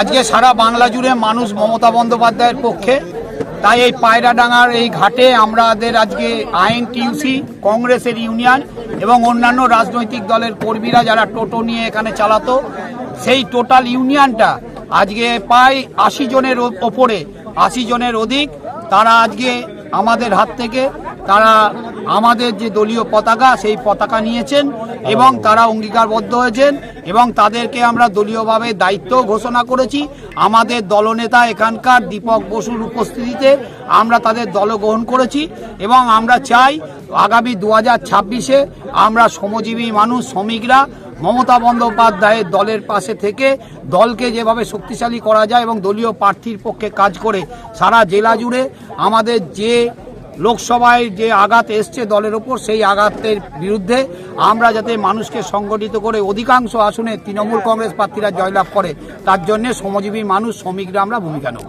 আজকে সারা বাংলা জুড়ে মানুষ মমতা বন্দ্যোপাধ্যায়ের পক্ষে। তাই এই পায়রাডাঙ্গার এই ঘাটে আমাদের আজকে আইন টিউসি কংগ্রেসের ইউনিয়ন এবং অন্যান্য রাজনৈতিক দলের কর্মীরা যারা টোটো নিয়ে এখানে চালাতো, সেই টোটাল ইউনিয়নটা আজকে প্রায় আশি জনের ওপরে, আশি জনের অধিক। তারা আজকে আমাদের হাত থেকে তারা আমাদের যে দলীয় পতাকা, সেই পতাকা নিয়েছেন এবং তারা অঙ্গীকারবদ্ধ হয়েছেন এবং তাদেরকে আমরা দলীয়ভাবে দায়িত্ব ঘোষণা করেছি। আমাদের দলনেতা এখানকার দীপক বসুর উপস্থিতিতে আমরা তাদের দল গ্রহণ করেছি এবং আমরা চাই আগামী দু হাজার ছাব্বিশে আমরা শ্রমজীবী মানুষ, শ্রমিকরা মমতা বন্দ্যোপাধ্যায়ের দলের পাশে থেকে দলকে যেভাবে শক্তিশালী করা যায় এবং দলীয় প্রার্থীর পক্ষে কাজ করে সারা জেলা জুড়ে আমাদের যে লোকসভায় যে আঘাত এসছে দলের ওপর, সেই আঘাতের বিরুদ্ধে আমরা যাতে মানুষকে সংগঠিত করে অধিকাংশ আসনে তৃণমূল কংগ্রেস প্রার্থীরা জয়লাভ করে, তার জন্য শ্রমজীবী মানুষ, শ্রমিকরা আমরা ভূমিকা নেব।